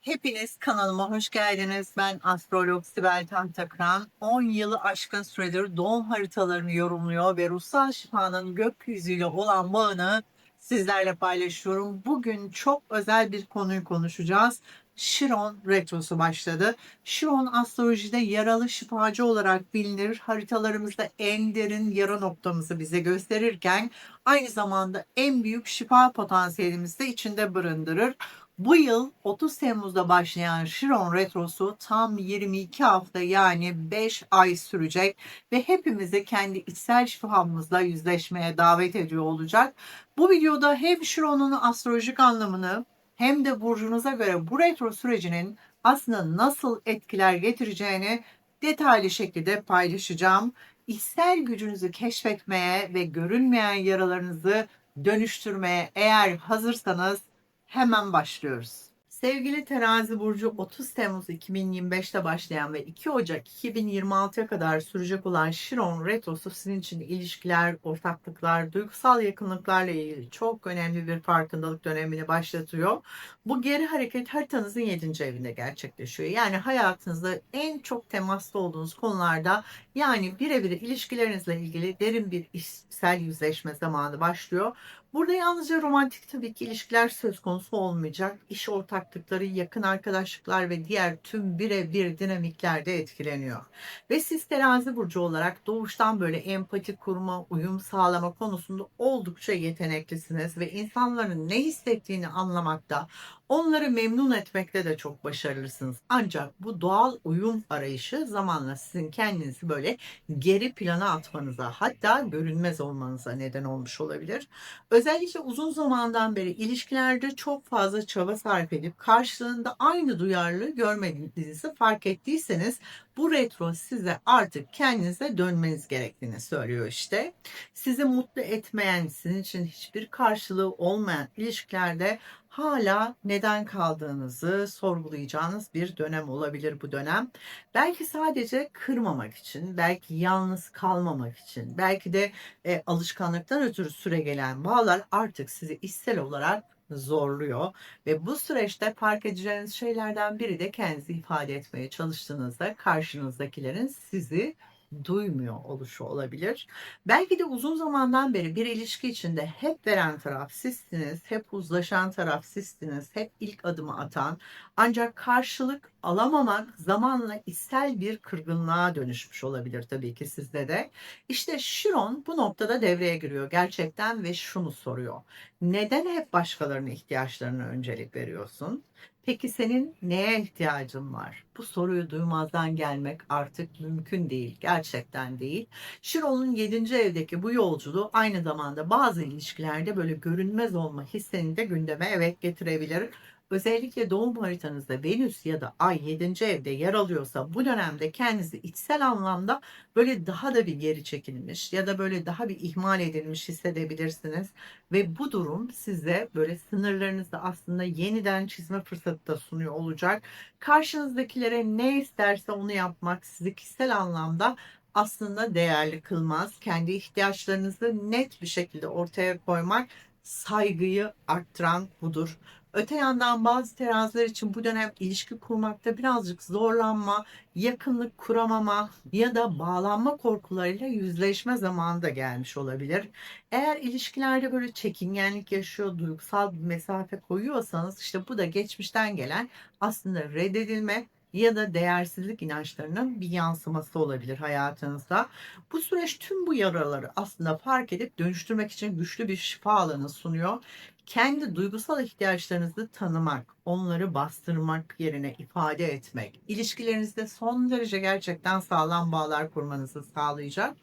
Hepiniz kanalıma hoş geldiniz. Ben astrolog Sibel Tahtakıran. 10 yılı aşkın süredir doğum haritalarını yorumluyor ve ruhsal şifanın gökyüzüyle olan bağını sizlerle paylaşıyorum. Bugün çok özel bir konuyu konuşacağız. Şiron retrosu başladı. Şiron astrolojide yaralı şifacı olarak bilinir. Haritalarımızda en derin yara noktamızı bize gösterirken aynı zamanda en büyük şifa potansiyelimizi de içinde barındırır. Bu yıl 30 Temmuz'da başlayan Şiron Retrosu tam 22 hafta yani 5 ay sürecek ve hepimizi kendi içsel şifamızla yüzleşmeye davet ediyor olacak. Bu videoda hem Şiron'un astrolojik anlamını hem de burcunuza göre bu retro sürecinin aslında nasıl etkiler getireceğini detaylı şekilde paylaşacağım. İçsel gücünüzü keşfetmeye ve görünmeyen yaralarınızı dönüştürmeye eğer hazırsanız hemen başlıyoruz. Sevgili Terazi Burcu 30 Temmuz 2025'te başlayan ve 2 Ocak 2026'ya kadar sürecek olan Şiron Retrosu sizin için ilişkiler, ortaklıklar, duygusal yakınlıklarla ilgili çok önemli bir farkındalık dönemini başlatıyor. Bu geri hareket haritanızın 7. evinde gerçekleşiyor. Yani hayatınızda en çok temaslı olduğunuz konularda yani birebir ilişkilerinizle ilgili derin bir içsel yüzleşme zamanı başlıyor. Burada yalnızca romantik tabii ki ilişkiler söz konusu olmayacak. İş ortaklıkları, yakın arkadaşlıklar ve diğer tüm birebir dinamikler de etkileniyor. Ve siz terazi burcu olarak doğuştan böyle empati kurma, uyum sağlama konusunda oldukça yeteneklisiniz ve insanların ne hissettiğini anlamakta, onları memnun etmekte de çok başarılısınız. Ancak bu doğal uyum arayışı zamanla sizin kendinizi böyle geri plana atmanıza hatta görünmez olmanıza neden olmuş olabilir. Özellikle uzun zamandan beri ilişkilerde çok fazla çaba sarf edip karşılığında aynı duyarlılığı görmediğinizi fark ettiyseniz bu retro size artık kendinize dönmeniz gerektiğini söylüyor işte. Sizi mutlu etmeyen, sizin için hiçbir karşılığı olmayan ilişkilerde hala neden kaldığınızı sorgulayacağınız bir dönem olabilir bu dönem. Belki sadece kırmamak için, belki yalnız kalmamak için, belki de e, alışkanlıktan ötürü süre gelen bağlar artık sizi içsel olarak zorluyor ve bu süreçte fark edeceğiniz şeylerden biri de kendinizi ifade etmeye çalıştığınızda karşınızdakilerin sizi duymuyor oluşu olabilir. Belki de uzun zamandan beri bir ilişki içinde hep veren taraf sizsiniz, hep uzlaşan taraf sizsiniz, hep ilk adımı atan ancak karşılık alamamak zamanla içsel bir kırgınlığa dönüşmüş olabilir tabii ki sizde de. İşte Şiron bu noktada devreye giriyor gerçekten ve şunu soruyor. Neden hep başkalarının ihtiyaçlarına öncelik veriyorsun? Peki senin neye ihtiyacın var? Bu soruyu duymazdan gelmek artık mümkün değil. Gerçekten değil. Şiron'un 7. evdeki bu yolculuğu aynı zamanda bazı ilişkilerde böyle görünmez olma hissini de gündeme evet getirebilir. Özellikle doğum haritanızda Venüs ya da Ay 7. evde yer alıyorsa bu dönemde kendinizi içsel anlamda böyle daha da bir geri çekilmiş ya da böyle daha bir ihmal edilmiş hissedebilirsiniz. Ve bu durum size böyle sınırlarınızı aslında yeniden çizme fırsatı da sunuyor olacak. Karşınızdakilere ne isterse onu yapmak sizi kişisel anlamda aslında değerli kılmaz. Kendi ihtiyaçlarınızı net bir şekilde ortaya koymak saygıyı arttıran budur. Öte yandan bazı teraziler için bu dönem ilişki kurmakta birazcık zorlanma, yakınlık kuramama ya da bağlanma korkularıyla yüzleşme zamanı da gelmiş olabilir. Eğer ilişkilerde böyle çekingenlik yaşıyor, duygusal bir mesafe koyuyorsanız işte bu da geçmişten gelen aslında reddedilme ya da değersizlik inançlarının bir yansıması olabilir hayatınızda. Bu süreç tüm bu yaraları aslında fark edip dönüştürmek için güçlü bir şifa alanı sunuyor. Kendi duygusal ihtiyaçlarınızı tanımak, onları bastırmak yerine ifade etmek, ilişkilerinizde son derece gerçekten sağlam bağlar kurmanızı sağlayacak.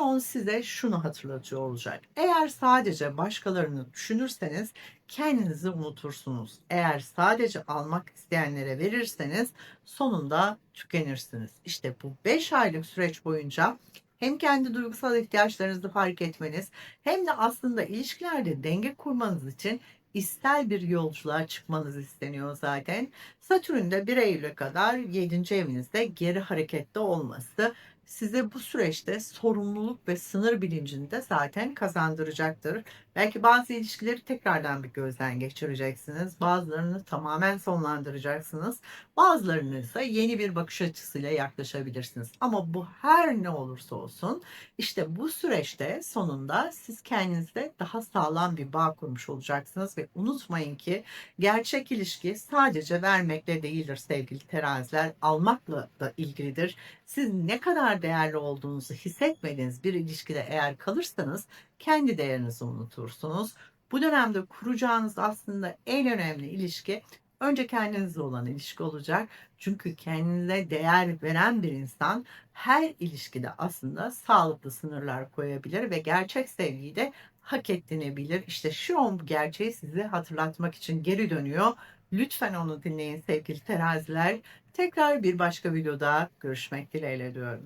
An size şunu hatırlatıyor olacak. Eğer sadece başkalarını düşünürseniz kendinizi unutursunuz. Eğer sadece almak isteyenlere verirseniz sonunda tükenirsiniz. İşte bu 5 aylık süreç boyunca hem kendi duygusal ihtiyaçlarınızı fark etmeniz hem de aslında ilişkilerde denge kurmanız için istel bir yolculuğa çıkmanız isteniyor zaten. Satürn de 1 Eylül'e kadar 7. evinizde geri harekette olması size bu süreçte sorumluluk ve sınır bilincini de zaten kazandıracaktır. Belki bazı ilişkileri tekrardan bir gözden geçireceksiniz. Bazılarını tamamen sonlandıracaksınız. Bazılarını ise yeni bir bakış açısıyla yaklaşabilirsiniz. Ama bu her ne olursa olsun işte bu süreçte sonunda siz kendinizde daha sağlam bir bağ kurmuş olacaksınız ve unutmayın ki gerçek ilişki sadece vermekle değildir sevgili teraziler, almakla da ilgilidir. Siz ne kadar değerli olduğunuzu hissetmediğiniz bir ilişkide eğer kalırsanız kendi değerinizi unutursunuz. Bu dönemde kuracağınız aslında en önemli ilişki önce kendinizle olan ilişki olacak. Çünkü kendinize değer veren bir insan her ilişkide aslında sağlıklı sınırlar koyabilir ve gerçek sevgiyi de hak ettiğini bilir. İşte an bu gerçeği size hatırlatmak için geri dönüyor. Lütfen onu dinleyin sevgili teraziler. Tekrar bir başka videoda görüşmek dileğiyle diyorum.